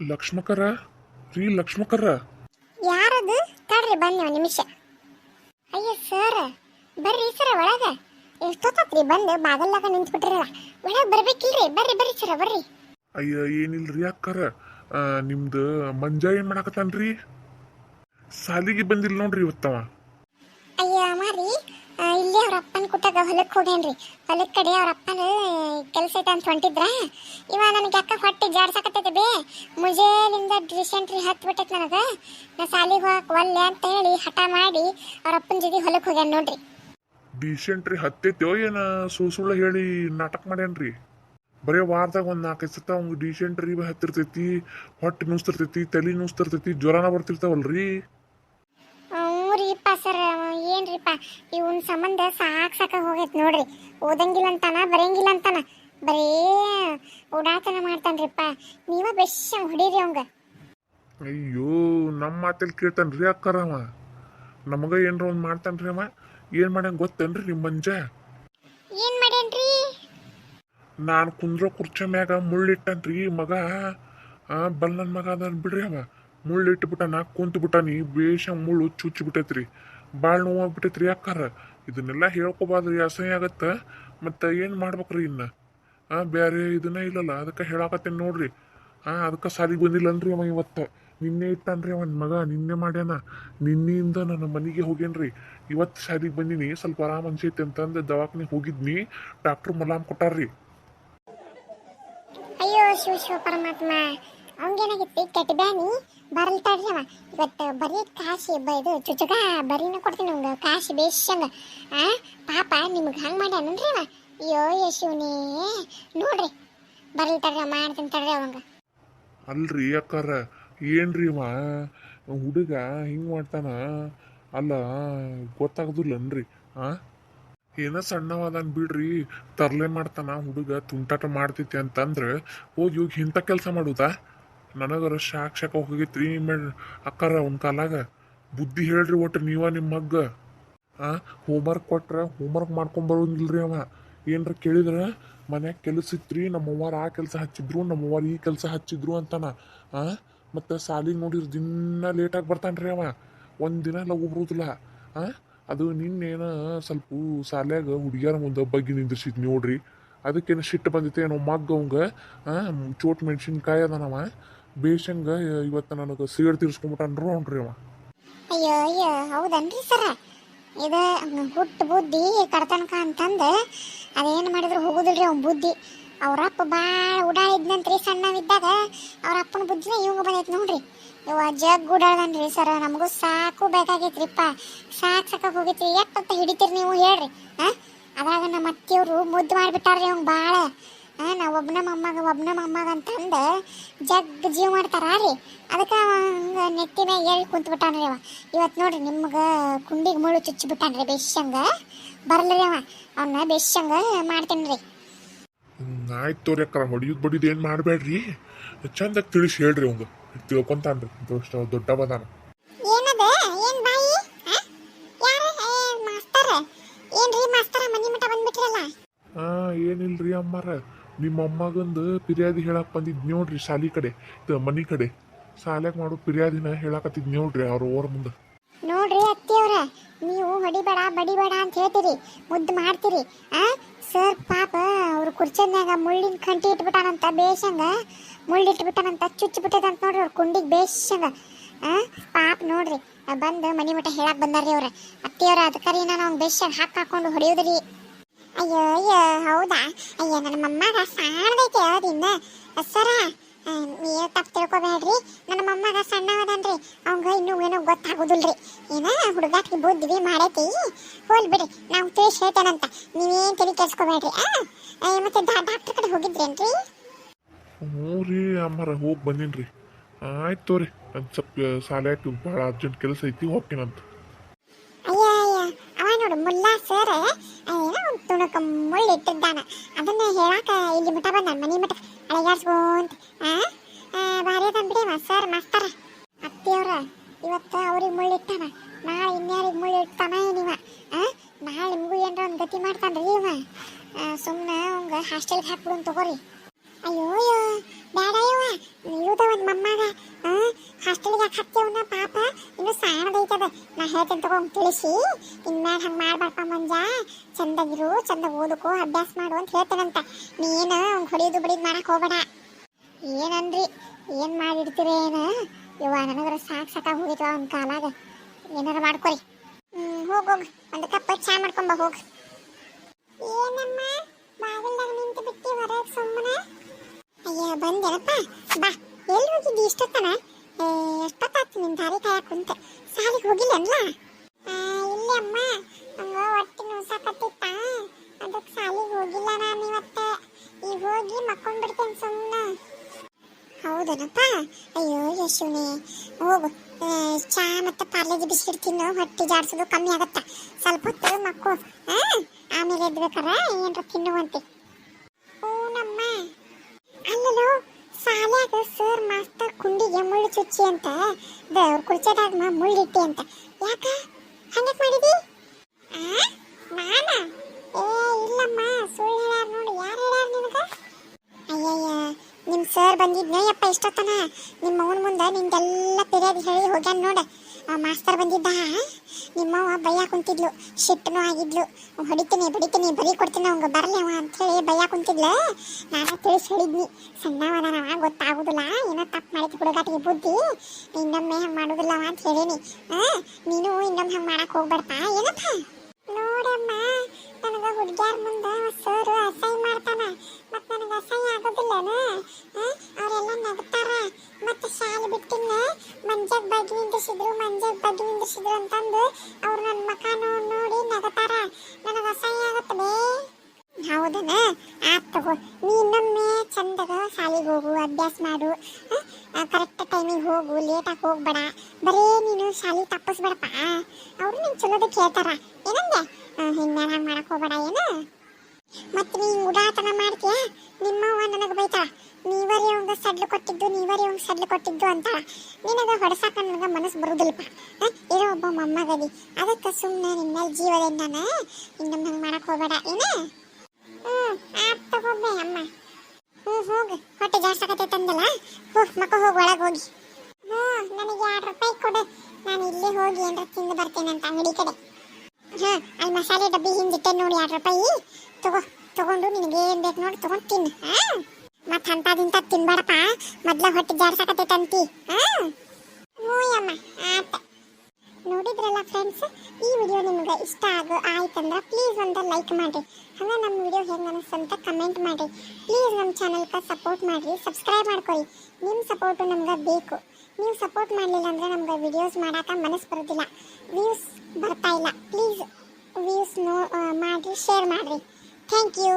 ಲಕ್ಷ್ಮಕರ? ರೀ ಲಕ್ಷ್ಮಕರ. ಯಾರದು? ತಡ್ರಿ ಬನ್ನಿ ಒಂದು ನಿಮಿಷ. ಅಯ್ಯೋ ಸರ್ ಬರ್ರಿ ಸರ್ ಒಳಗ. ಎಷ್ಟೊತ್ತತ್ರಿ ಬಂದು ಬಾಗಲ್ಲಾಗ ನಿಂತ್ಬಿಟ್ರಲ್ಲ? ಒಳಗೆ ಬರ್ಬೇಕಿಲ್ರಿ? ಬರ್ರಿ ಬರ್ರಿ ಸರ್ ಬರ್ರಿ. ಅಯ್ಯ ಏನಿಲ್ರಿ ರೀ ಆ, ನಿಮ್ದು ಮಂಜ ಏನ್ ಮಾಡಾಕತ್ತಾನ್ರಿ? ಸಾಲಿಗೆ ಬಂದಿಲ್ಲ ನೋಡ್ರಿ ಇವತ್ತವ ಅಯ್ಯ ಮಾರಿ ಇಲ್ಲಿ ಕುಟ್ಟಾಗ ಹೊಲಕ್ಕೆ ಹೋಗ್ಯಾನ್ರಿ. ಹೊಲದ ಕಡೆ ಅವ್ರ ಅಪ್ಪನ ಕೆಲಸ ಐತೆ ಅಂತ ಹೊಂಟಿದ್ರ, ಇವ ನನಗೆ ಯಾಕ ಹೊಟ್ಟೆ ಜಾಡ್ಸಕತ್ತೈತೆ ಬೇ? ಮುಂಜಾನಿಂದ ಡಿಸೆಂಟ್ರಿ ಹತ್ತು ಬಿಟ್ಟೈತೆ ನನಗೆ. ನಾ ಸಾಲಿಗೆ ಹೋಗಕ್ಕೆ ಒಲ್ಲೆ ಅಂತ ಹೇಳಿ ಹಠ ಮಾಡಿ ಅವ್ರ ಅಪ್ಪನ ಜೊತೆ ಹೊಲಕ್ಕೆ ಹೋಗ್ಯಾನ ನೋಡ್ರಿ. ಡಿಸೆಂಟ್ರಿ ಹತ್ತೈತೋ ಏನ? ಸುಳ್ಳು ಹೇಳಿ ನಾಟಕ ಮಾಡ್ಯಾನ್ರಿ. ಬರೀ ವಾರದಾಗ ಒಂದು ನಾಲ್ಕೈದು ಸತ ರೀ ಹತ್ತಿರ್ತೈತಿ, ಹೊಟ್ಟೆ ನುಸ್ತಿರ್ತೈತಿ, ತಲೆ ನುಸ್ತಿರ್ತೈತಿ, ಜ್ವರನ ಬರ್ತಿರ್ತಾವಲ್ರಿ. ಸರ್ ಏನ್ರಿಪ್ಪ ಇವನ್ ಸಂಬಂಧ ಸಾಕ್ ಸಾಕ ಹೋಗೈತ್ ನೋಡ್ರಿ. ಓದಂಗಿಲ್ಲ ಅಂತಾನ ಬರೆಯಂಗಿಲ್ಲ ಅಂತಾನ ಬರೇ ಓಡಾಟನ ಮಾಡ್ತಾನ್ರಿಪ್ಪ ನೀವ ಬೆಶ್ ಹೊಡೀರಿ ಅವಂಗ. ಅಯ್ಯೋ ನಮ್ಮ ಮಾತಲ್ಲಿ ಕೇಳ್ತಾನ್ರಿ ಅವ. ನಮಗ ಏನ್ರ ಒಂದ್ ಮಾಡ್ತಾನ್ರಿ ಅವ. ಏನ್ ಮಾಡ್ಯಂಗ ಗೊತ್ತೇನ್ರಿ ನಿಮ್ ಮಂಜ? ಏನ್ ಮಾಡೇನ್ರಿ ನಾನು ಕುಂದ್ರೋ ಕುರ್ಚಿ ಮ್ಯಾಗ ಮುಳ್ಳಿಟ್ಟನ್ರಿ ಮಗ. ಆ ಬಲ್ ನನ್ನ ಮಗ ಅದನ್ ಬಿಡ್ರಿ ಅವ. ಮುಳ್ಳಿಟ್ಬಿಟ್ಟಾನ ಕುಂತು ಬಿಟ್ಟಾನಿ ಬೇಷ ಮುಳ್ಳು ಚುಚ್ಚಿ ಬಿಟ್ಟೈತ್ರಿ ಭಾಳ ನೋವಾಗ್ಬಿಟ್ಟೈತ್ರಿ ಯಾಕಾರ ಇದನ್ನೆಲ್ಲ ಹೇಳ್ಕೊಬಾರ್ದ್ರಿ ಅಸಹ್ಯ ಆಗತ್ತೆ. ಮತ್ತು ಏನು ಮಾಡ್ಬೇಕ್ರಿ ಇನ್ನ? ಆ ಬೇರೆ ಇದನ್ನ ಇಲ್ಲಲ್ಲ, ಅದಕ್ಕೆ ಹೇಳಾಕತ್ತೇನೆ ನೋಡ್ರಿ. ಆ, ಅದಕ್ಕೆ ಬಂದಿಲ್ಲ ಬಂದಿಲ್ಲನ್ರಿ ಅವ ಇವತ್ತು. ನಿನ್ನೆ ಇಟ್ಟಾನ್ರಿ ಅವನ ಮಗ, ನಿನ್ನೆ ಮಾಡ್ಯಾನ. ನಿನ್ನೆಯಿಂದ ನನ್ನ ಮನೆಗೆ ಹೋಗೇನ್ರಿ ಇವತ್ತು ಶಾಲಿಗೆ ಬಂದೀನಿ, ಸ್ವಲ್ಪ ಆರಾಮ್ ಅನ್ಸೈತೆ ಅಂತಂದು ದವಾಖಾನೆಗೆ ಹೋಗಿದ್ನಿ, ಡಾಕ್ಟ್ರು ಮುಲಾಮ್ ಕೊಟ್ಟಾರ್ರಿ. ಅಯ್ಯೋ, ಶಿವ ಶಿವ ಪರಮಾತ್ಮ. ಅವಂಗೇನಾಗಿತ್ತು ಕೆಟ್ಟ ಬ್ಯಾನಿ ಬರಲ್ ಅವ. ಇವತ್ತು ಬರೀ ಕಾಶಿ ಇದು ಚುಚುಗ ಬರೀನ ಕೊಡ್ತೀನಿ ನಮ್ಗೆ ಕಾಶಿ ಬೇಷಂಗ. ಆ? ಪಾಪ ನಿಮ್ಗೆ ಹಂಗೆ ಮಾಡ್ಯಾನನ್ರಿ ಅವ? ಅಯ್ಯೋ, ಯಶುವನೇ. ನೋಡ್ರಿ. ಬರಲ್ ತಡ್ರಿ ಮಾಡ್ತೀನಿ ತಡ್ರಿ ಅವಂಗ. ಅಲ್ರಿ ಅಕ್ಕಾರ. ಏನ್ರಿ ಅವ? ಹುಡುಗ ಹಿಂಗೆ ಮಾಡ್ತಾನ? ಅಲ್ಲ, ಗೊತ್ತಾಗದಿಲ್ಲನ್ರಿ. ಆ? ಏನೋ ಸಣ್ಣವಾದನ್ ಬಿಡ್ರಿ. ತರ್ಲೆ ಮಾಡ್ತಾನ ಹುಡುಗ, ತುಂಟಾಟ ಮಾಡ್ತೈತಿ ಅಂತಂದ್ರೆ ಹೋಗಿ ಹೋಗಿ ಇಂಥ ಕೆಲಸ ಮಾಡುದಾ? ನನಗರ ಶಾಕ್ ಶಾಕ್ ರೀ ಮೇಡ ಅಕ್ಕಾರ ಕಾಲಾಗ. ಬುದ್ಧಿ ಹೇಳ್ರಿ ಒಟ್ಟು ನೀವ ನಿಮ್ಮ ಮಗ್ಗ ಆ ಹೋಮ್ವರ್ಕ್ ಕೊಟ್ರ ಹೋಮ್ವರ್ಕ್ ರೀ ಅವ. ಏನ್ರ ಕೇಳಿದ್ರೆ? ಮನ್ಯಾಗ ಕೆಲಸ ಇತ್ರಿ, ನಮ್ಮವ್ವಾರ ಆ ಕೆಲಸ ಹಚ್ಚಿದ್ರು, ನಮ್ಮವ್ವಾರ ಈ ಕೆಲಸ ಹಚ್ಚಿದ್ರು ಅಂತಾನ. ಆ, ಮತ್ತು ಸಾಲಿಗೆ ನೋಡಿದ್ರೆ ದಿನ ಲೇಟಾಗಿ ಬರ್ತಾನ್ರಿ ಅವ. ಒಂದು ದಿನ ಎಲ್ಲ ಬರುದಿಲ್ಲ. ಆ, ಅದು ನಿನ್ನೇನ ಸ್ವಲ್ಪ ಸಾಲ್ಯಾಗ ಹುಡುಗಿಯರ ಮುಂದೆ ಬಗ್ಗಿ ನಿಂದಿರ್ಸಿದ್ ನೋಡ್ರಿ. ಅದಕ್ಕೇನು ಸಿಟ್ಟು ಬಂದಿತ್ತು ಏನೋ ಮಗ್ಗ ಅವಂಗ. ಚೋಟ್ ಮೆಣಸಿನ್ಕಾಯಿ ಅದಾನವ. ಬೇಷಂಗ ಇವತ್ತು ನನಗೆ ಸೀಡ್ ತೀರ್ಸ್ಕೊಂಬಿಟ್ಟಾನ್ರು ನೋಡ್ರಿ ಅವ. ಅಯ್ಯೋ ಅಯ್ಯೋ, ಹೌದನ್ರಿ ಸರ? ಇದು ಹುಟ್ಟು ಬುದ್ಧಿ ಕಡತನಕ ಅಂತಂದು ಅದೇನು ಮಾಡಿದ್ರು ಹೋಗುದಿಲ್ರಿ ಅವ್ನ ಬುದ್ಧಿ. ಅವ್ರಪ್ಪ ಭಾಳ ಉಡಾಳಿದ್ನಂತ್ರಿ ಸಣ್ಣವಿದ್ದಾಗ. ಅವ್ರ ಅಪ್ಪನ ಬುದ್ಧಿನ ಇವಂಗ ಬಂದೈತೆ ನೋಡ್ರಿ. ಇವ ಜಗ್ ಉಡಾಳ್ದನ್ರಿ ಸರ, ನಮಗೂ ಸಾಕು ಬೇಕಾಗೈತ್ರಿಪ್ಪ. ಸಾಕು ಸಾಕ ಹೋಗೈತ್ರಿ, ಎಟ್ಟಂತ ಹಿಡಿತೀರಿ ನೀವು ಹೇಳ್ರಿ, ಹಾಂ? ಅದಾಗ ನಮ್ಮ ಅತ್ತಿಯವರು ಮುದ್ದು ಮಾಡಿಬಿಟ್ಟಾರ್ರಿ ಅವ್ನು ಭಾಳ ಹಾಂ ನಾ ಒಬ್ಬನ ಮೊಮ್ಮಗ ಒಬ್ಬನ ಮೊಮ್ಮಗ ಅಂತಂದು ಜಗ್ ಜೀವ ಮಾಡ್ತಾರ ರೀ. ಅದಕ್ಕೆ ಹಂಗೆ ನೆತ್ತಿನ ಹೇಳಿ ಕುಂತು ಬಿಟ್ಟಾನ್ರಿ ಅವ. ಇವತ್ತು ನೋಡ್ರಿ ನಿಮ್ಗೆ ಕುಂಡಿಗೆ ಮುಳ್ಳು ಚುಚ್ಚಿ ಬಿಟ್ಟಾನ್ರಿ ಬೆಶ್ಶಂಗ ಬರ್ಲ್ರಿ ಅವ. ಅವನ್ನ ಬೆಶ್ಶಂಗ ಮಾಡ್ತೀನಿ ರೀ. ಆಯ್ತು ತೋರಿ ಅಕ್ಕ ಹೊಡಿಯೋದು ಬಡಿಯೋದು ಏನು ಮಾಡಬೇಡ್ರಿ ಚಂದ ತಿಳಿಸಿ ಹೇಳ್ರಿ ಅವಂಗ. ತಿಳ್ಕೊಂತಾನ್ರಿ. ದೋಷ್ಟ ಬಂದ್ಬಿಟ್ರಲ್ಲ ಹಾ ಏನಿಲ್ರಿ ಅಮ್ಮಾರ? ನಿಮ್ಮ ಅಮ್ಮಗಂದು ಪಿರ್ಯಾದಿ ಹೇಳಕ್ಕೆ ಬಂದಿದ್ದು ನೋಡ್ರಿ ಶಾಲಿ ಕಡೆ ಇದು ಮನಿ ಕಡೆ. ಶಾಲ್ಯಾಗ ಮಾಡೋ ಪಿರ್ಯಾದಿನ ಹೇಳಕತ್ತಿದ್ ನೋಡ್ರಿ ಅವ್ರ ಓರ್ ಮುಂದೆ. ನೋಡ್ರಿ ಅತ್ತಿಯವ್ರ ನೀವು ಹೊಡಿಬೇಡ, ಬಡಿಬೇಡ ಅಂತ ಹೇಳ್ತೀರಿ, ಮುದ್ದು ಮಾಡ್ತೀರಿ. ಆ, ಸರ್ ಪಾಪ ಅವ್ರ ಕುರ್ಚನ್ಯಾಗ ಮುಳ್ಳಿನ ಕಂಟಿ ಇಟ್ಬಿಟ್ಟಾನಂತ ಬೇಷಂಗ, ಮುಳ್ಳು ಇಟ್ಬಿಟ್ಟಾನಂತ ಚುಚ್ಚಿ ಬಿಟ್ಟದಂತ ನೋಡ್ರಿ ಅವ್ರ ಕುಂಡಿಗೆ ಬೇಷಂಗ. ಆ, ಪಾಪ ನೋಡ್ರಿ, ಬಂದು ಮನಿ ಮಠ ಹೇಳಕ್ ಬಂದಾರ್ರಿ ಅವ್ರ. ಅತ್ತಿಯವ್ರ ಅದಕ್ಕರಿ ನಾನು ಅವ್ನ ಬೇಷಂಗ ಹಾಕಿ ಹಾಕೊಂಡು ಹೊಡಿಯೋದ್ರಿ. ಅಯ್ಯೋ ಅಯ್ಯೋ, ಹೌದಾ? ಅಯ್ಯೋ, ನನ್ನ ಮಮ್ಮಗ ಸಾಣದೈತೆ ಅದಿಂದ. ಸರ ನೀವು ತಪ್ಪು ತಿಳ್ಕೊಬೇಡ್ರಿ ನನ್ನ ಮೊಮ್ಮಗ ಸಣ್ಣವದನ್ರಿ ಅವಂಗ ಇನ್ನೂ ಏನೋ ಗೊತ್ತಾಗೋದಿಲ್ರಿ. ಏನ ಹುಡುಗಾಟ್ಗೆ ಬುದ್ಧಿ ಮಾಡೈತಿ? ಹೋಲ್ ಬಿಡಿ ನಾವು ತಿಳಿಸಿ ಹೇಳ್ತೇನಂತ ನೀವೇನು ತಿಳಿ ಕೇಳಿಸ್ಕೋಬೇಡ್ರಿ ಆ? ಮತ್ತೆ ಡಾಕ್ಟರ್ ಕಡೆ ಹೋಗಿದ್ರೇನ್ರಿ? ಹ್ಞೂ ರೀ, ಅಮ್ಮಾರ ಹೋಗಿ ಬಂದಿನ್ರಿ. ಆಯ್ತು ತೋರಿ ನನ್ನ ಸ್ವಲ್ಪ ಶಾಲ್ಯಾಗ ಭಾಳ ಅರ್ಜೆಂಟ್ ಕೆಲಸ ಐತಿ, ಹೋಗ್ತೀನಂತ ಅಯ್ಯ ಅಯ್ಯ ಅವ ನೋಡು ಮುಲ್ಲಾ ಸರ್ ಏನೋ ತುಣುಕ ಮುಳ್ಳು ಇಟ್ಟಿದ್ದಾನ. ಅದನ್ನ ಹೇಳಾಕ ಇಲ್ಲಿ ಮಠ ಬಂದ, ಮನಿ ಮಠ. ಅಳಗಾಡ್ಸ್ಕೊಂತ ಭಾರಿ ಅದ ಬಿಡಿ ಸರ್ ಮಾಸ್ತರ ಅತ್ತಿಯವ್ರ. ಇವತ್ತ ಅವ್ರಿಗೆ ಮುಳ್ಳು ಇಟ್ಟಾನ. ನಾಳೆ ಇನ್ಯಾರಿಗೆ ಮುಳ್ಳು ಇಡ್ತಾನ ನೀವ ನಾಳೆ ನಿಮಗೂ ಏನ್ರ ಒಂದು ಗತಿ ಮಾಡ್ತಾನ್ರಿ ಇವ. ಸುಮ್ಮನೆ ಅವಂಗ ಹಾಸ್ಟೆಲ್ಗೆ ಹಾಕ್ಬಿಡು ತಗೋರಿ. ಅಯ್ಯೋ ಬೇಡ ಇವ ಇವ್ದ ಒಂದು ಹಾಸ್ಟೆಲ್ ಯಾಕೆ ಹತ್ತೇವನ ಪಾಪ? ಇನ್ನು ಸಾಣದೈತದ ನಾ ಹೇಳ್ತೇನೆ ತಗೋ ತಿಳಿಸಿ. ಇನ್ಮ್ಯಾಗ ಹಂಗೆ ಮಾಡ್ಬಾರ್ಪ ಮಂಜ. ಚಂದಾಗಿರು ಚಂದ ಓದಕು, ಅಭ್ಯಾಸ ಮಾಡು ಅಂತ ಹೇಳ್ತೇನಂತ. ನೀನು ಅವ್ನು ಹೊಡಿಯೋದು ಬಡಿದ್ ಮಾಡಕ್ ಹೋಗಬೇಡ. ಏನನ್ರಿ ಏನ್ ಮಾಡಿಡ್ತೀರಿ ಏನ? ಇವ ನನಗರ ಸಾಕ್ ಸಾಕ ಹೋಗಿತ್ತು ಅವ್ನ ಕಾಲಾಗ. ಏನಾರ ಮಾಡ್ಕೊರಿ. ಹ್ಮ್, ಹೋಗ್ ಹೋಗ್. ಒಂದು ಕಪ್ ಚಾ ಮಾಡ್ಕೊಂಬ ಹೋಗ. ಏನಮ್ಮ? ಬಾಗಿಲ್ದಾಗ ನಿಂತು ಬಿಟ್ಟಿ ಹೊರಗೆ ಸುಮ್ಮನೆ ಅಯ್ಯ ಬಂದೇನಪ್ಪ ಬಾ ಎಲ್ಲಿ ಹೋಗಿದ್ದಿ ಇಷ್ಟೊತ್ತನ? ಎಷ್ಟೊತ್ತಾಯ್ತು ನಿನ್ ದಾರಿ ಕಾಯಕ್ ಕುಂತ? ಸಾಲಿಗೆ ಹೋಗಿಲ್ಲ ಅಲ್ಲ ಇಲ್ಲ ಅಮ್ಮ. ನಂಗ ಹೊಟ್ಟೆ ನೋಸಾಕತ್ತಿತ್ತ ಅದಕ್ಕೆ ಸಾಲಿಗೆ ಹೋಗಿಲ್ಲ ನಾನು ಇವತ್ತೆ. ಈಗ ಹೋಗಿ ಮಕ್ಕೊಂಡ್ಬಿಡ್ತೇನೆ ಸುಮ್ಮನೆ ಹೌದನಪ್ಪ? ಅಯ್ಯೋ, ಯಶುನಿ. ಹೋಗು. ಚಾ ಮತ್ತೆ ಪಾರ್ಲೇಜಿ ಬಿಸ್ಕಿಟ್ ತಿನ್ನು. ಹೊಟ್ಟೆ ಜಾಡಿಸೋದು ಕಮ್ಮಿ ಆಗತ್ತ. ಸ್ವಲ್ಪ ಹೊತ್ತು ಮಕ್ಕಳು ಆಮೇಲೆ ಎದ್ಬೇಕಾರ? ಏನ್ರ ತಿನ್ನುವಂತೆ ಹೂನಮ್ಮ ಅಲ್ಲಲೋ ಶಾಲ್ಯಾಗ ಸರ್ ಮಾಸ್ತರ್ ಕುಂಡಿಗೆ ಮುಳ್ಳು ಚುಚ್ಚಿ ಅಂತ? ಅವ್ರ ಕುರ್ಚದಾಗ ಮುಳ್ಳಿಟ್ಟಿ ಅಂತ. ಯಾಕ? ಹಂಗಕ್ ಮಾಡಿದಿ? ನಾನ? ಏ, ಇಲ್ಲಮ್ಮ, ಸುಳ್ಳು ಹೇಳ್ಯಾರ ನೋಡಿ. ಯಾರು ಹೇಳ್ಯಾರ ನಿನಗ? ಅಯ್ಯಯ್ಯ, ನಿಮ್ ಸರ್ ಬಂದಿದ್ನೇಯಪ್ಪ ಇಷ್ಟೊತ್ತನ. ನಿಮ್ಮ ಅವನ ಮುಂದೆ ನಿಂದೆಲ್ಲ ಪಿರಿಯದ್ ಹೇಳಿ ಹೋಗ್ಯಾನ ನೋಡ. ಮಾಸ್ತರ್ ಬಂದಿದ್ದ ನಿಮ್ಮವ್ವ ಭಯ ಕುಂತಿದ್ಲು ಶಿಟ್ಟನು ಆಗಿದ್ಲು. ಹೊಡಿತೀನಿ, ಬಡಿತೀನಿ, ಬರೀ ಕೊಡ್ತೀನಿ ಅವಂಗ ಬರಲಿ ಅವ ಅಂತ ಹೇಳಿ ಕುಂತಿದ್ಲು. ನಾನು ತಿಳಿಸಿ ಹೇಳಿದ್ನಿ. ಸಣ್ಣವನವ ಗೊತ್ತಾಗೋದಿಲ್ಲ, ಏನೋ ತಪ್ಪು ಮಾಡಿದ್ ಹುಡುಗಾಟಿಗೆ ಬುದ್ಧಿ. ಇನ್ನೊಮ್ಮೆ ಹಂಗೆ ಮಾಡೋದಿಲ್ಲ ಅಂತ ಹೇಳೀನಿ. ನೀನು ಇನ್ನೊಮ್ಮೆ ಹಂಗೆ ಮಾಡಕ್ಕೆ ಹೋಗ್ಬೇಡಪ್ಪ, ಏನಪ್ಪ? ನೋಡಮ್ಮ ನನಗೆ ಹುಡುಗ್ಯಾರ ಮುಂದೆ ಸರ್ ಅಸಹ್ಯ ಮಾಡ್ತಾನ ಮತ್ ನನಗ ಅಸಹ್ಯ ಆಗೋದಿಲ್ಲನ ಅವರೆಲ್ಲ ನಗ್ತಾರ ಮತ್ತೆ ಶಾಲೆ ಬಿಟ್ಟಿನ ಮಂಜಾಗ ಬಗ್ಗಿ ನಿಂದಿಸಿದ್ರು ಮಂಜಾಗ ನಿಂದಿಸಿದ್ರು ಅಂತಂದು ಅವ್ರು ನನ್ನ ಮಕ ನೋಡಿ ನಗತಾರ. ನನಗ ಅಸಹ್ಯ ಆಗತ್ತಲೇ ಹೌದನ? ಆತ್ ತಗೋ. ನೀ ಇನ್ನೊಮ್ಮೆ ಚಂದಗ ಶಾಲೆಗೆ ಹೋಗು, ಅಭ್ಯಾಸ ಮಾಡು. ಕರೆಕ್ಟ್ ಟೈಮಿಗೆ ಹೋಗು ಲೇಟಾಗಿ ಹೋಗ್ಬೇಡ. ಬರೇ ನೀನು ಶಾಲೆ ತಪ್ಪಿಸ್ಬೇಡಪ್ಪ. ಅವ್ರು ನಿನ್ ಚಲೋದ ಕೇಳ್ತಾರ ಏನಂದೆ? ಹಿಂಗೆ ಹಂಗೆ ಮಾಡಕ್ ಹೋಗ್ಬೇಡ ಏನು? ಮತ್ತೆ ನೀ ಉಡಾತನ ಮಾಡ್ತೀಯ ನಿಮ್ಮವ್ವ ನನಗೆ ಬೈತಾಳ ನೀವರಿ ಅವಂಗ ಸಡ್ಲು ಕೊಟ್ಟಿದ್ದು ನೀವರಿ ಅವಂಗ ಸಡ್ಲು ಕೊಟ್ಟಿದ್ದು ಅಂತಾಳ ನಿನಗ ಹೊಡಸಾಕ ನನಗ ಮನಸ್ಸು ಬರುದಿಲ್ಲಪ್ಪ ಆ, ಇರೋ ಒಬ್ಬ ಮೊಮ್ಮಗದಿ ಅದಕ್ಕೆ ಸುಮ್ಮನೆ ನಿನ್ನ ಮೇಲೆ ಜೀವದಿಂದಾನ ಇನ್ನೊಮ್ಮೆ ಹಂಗೆ ಮಾಡಕ್ ಹೋಗ್ಬೇಡ ಏನು ಹ್ಮ್ ಆತ್ ತಗೋಬೆ ಅಮ್ಮ ಹ್ಮ್ ಹೋಗು ಹೊಟ್ಟೆ ಜಾಸ್ತಿ ತಂದಲ್ಲ ಹೋಗ್ ಮಕ್ಕ ಹೋಗಿ ಒಳಗೆ ಹೋಗಿ. ಹ್ಞೂ, ನನಗೆ ಎರಡು ರೂಪಾಯಿ ಕೊಡು. ನಾನು ಇಲ್ಲೇ ಹೋಗಿ ಏನಾರ ತಿಂದು ಬರ್ತೇನೆ ಅಂತ ಅಂಗಡಿ ಕಡೆ. ಹಾ ಅಲ್ಲಿ ಮಸಾಲೆ ಡಬ್ಬಿ ಹಿಂದಿಟ್ಟೆ ನೋಡಿ ಎರಡು ರೂಪಾಯಿ. ತಗೋ, ತಗೊಂಡು ನಿನಗೆ ಏನು ಬೇಕು ನೋಡಿ, ತಗೊಂಡು ತಿನ್ನು. ಹಾ ಮತ್ತೆ ಅಂತದಿಂತ ತಿನ್ಬೇಡಪ್ಪ. ಮೊದ್ಲ ಹೊಟ್ಟೆ ಜಾಡ್ಸಕತ್ತೈತೆ ಅಂತಿ. ಹಾ ಹ್ಞೂ ಅಮ್ಮ ಆತ ನೋಡಿದ್ರಲ್ಲ ಫ್ರೆಂಡ್ಸ್ ಈ ವಿಡಿಯೋ ನಿಮ್ಗೆ ಇಷ್ಟ ಆಗೋ ಆಯ್ತಂದ್ರೆ ಪ್ಲೀಸ್ ಒಂದು ಲೈಕ್ ಮಾಡಿರಿ. ಹಂಗೆ ನಮ್ಮ ವಿಡಿಯೋ ಹೆಂಗೆ ಅನಿಸ್ತಂತ ಕಮೆಂಟ್ ಮಾಡಿ ಪ್ಲೀಸ್ ನಮ್ಮ ಚಾನಲ್ಗೆ ಸಪೋರ್ಟ್ ಮಾಡಿರಿ ಸಬ್ಸ್ಕ್ರೈಬ್ ಮಾಡ್ಕೊಳ್ಳಿ ನಿಮ್ಮ ಸಪೋರ್ಟು ನಮ್ಗೆ ಬೇಕು. ನೀವು ಸಪೋರ್ಟ್ ಮಾಡಲಿಲ್ಲ ಅಂದ್ರೆ ನಮ್ಗೆ ವಿಡಿಯೋಸ್ ಮಾಡೋಕೆ ಮನಸ್ಸು ಬರೋದಿಲ್ಲ. ವ್ಯೂಸ್ ಬರ್ತಾ ಇಲ್ಲ. ಪ್ಲೀಸ್ ವ್ಯೂಸ್ ನೋ ಮಾಡಿರಿ ಶೇರ್ ಮಾಡಿರಿ. Thank you